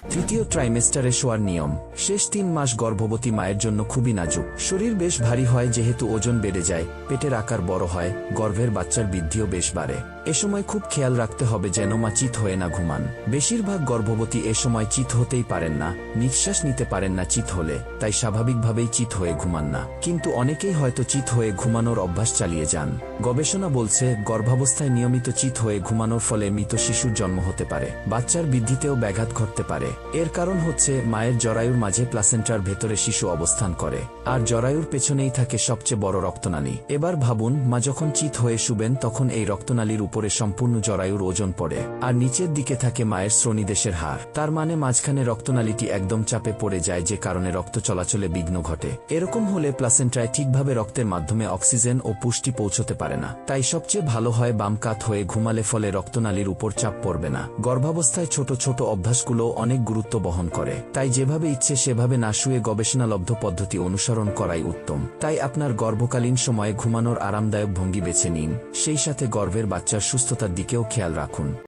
তৃতীয় ট্রাইমেস্টারে শোয়ার নিয়ম, শেষ তিন মাস গর্ভবতী মায়ের জন্য খুবই নাজুক। শরীর বেশ ভারী হয় যেহেতু ওজন বেড়ে যায়, পেটের আকার বড় হয়, গর্ভের বাচ্চার বৃদ্ধিও বেশ বাড়ে। এ সময় খুব খেয়াল রাখতে হবে যেন মা চিত হয়ে না ঘুমান। বেশিরভাগ গর্ভবতী এ সময় চিত হতেই পারেন না, নিঃশ্বাস নিতে পারেন না চিত হলে, তাই স্বাভাবিকভাবেই চিত হয়ে ঘুমান না। কিন্তু অনেকেই হয়তো চিত হয়ে ঘুমানোর অভ্যাস চালিয়ে যান। গবেষণা বলছে, গর্ভাবস্থায় নিয়মিত চিত হয়ে ঘুমানোর ফলে মৃত শিশুর জন্ম হতে পারে, বাচ্চার বৃদ্ধিতেও ব্যাঘাত ঘটতে পারে। এর কারণ হচ্ছে, মায়ের জরায়ুর মাঝে প্লাসেন্টার ভেতরে শিশু অবস্থান করে, আর জরায়ুর পেছনেই থাকে সবচেয়ে বড় রক্তনালী। এবার ভাবুন, মা যখন চিত হয়ে শুবেন, তখন এই রক্তনালীর উপরে সম্পূর্ণ জরায়ুর ওজন পড়ে, আর নিচের দিকে থাকে মায়ের শ্রোণীদেশের হার তার মানে মাঝখানে রক্তনালীটি একদম চাপে পড়ে যায় যে কারণে রক্ত চলাচলে বিঘ্ন ঘটে। এরকম হলে প্লাসেন্ট্রায় ঠিকভাবে রক্তের মাধ্যমে অক্সিজেন ও পুষ্টি পৌঁছতে পারে না। তাই সবচেয়ে ভালো হয় বাম কাত হয়ে ঘুমালে ফলে রক্তনালীর উপর চাপ পড়বে না। গর্ভাবস্থায় ছোট ছোট অভ্যাসগুলো অনেক গুরুত্ব বহন করে। তাই যেভাবে ইচ্ছে সেভাবে না শুয়ে গবেষণালব্ধ পদ্ধতি অনুসরণ করাই উত্তম। তাই আপনার গর্ভকালীন সময়ে ঘুমানোর আরামদায়ক ভঙ্গি বেছে নিন। সেই সাথে গর্ভের বাচ্চার সুস্থতার দিকেও খেয়াল রাখুন।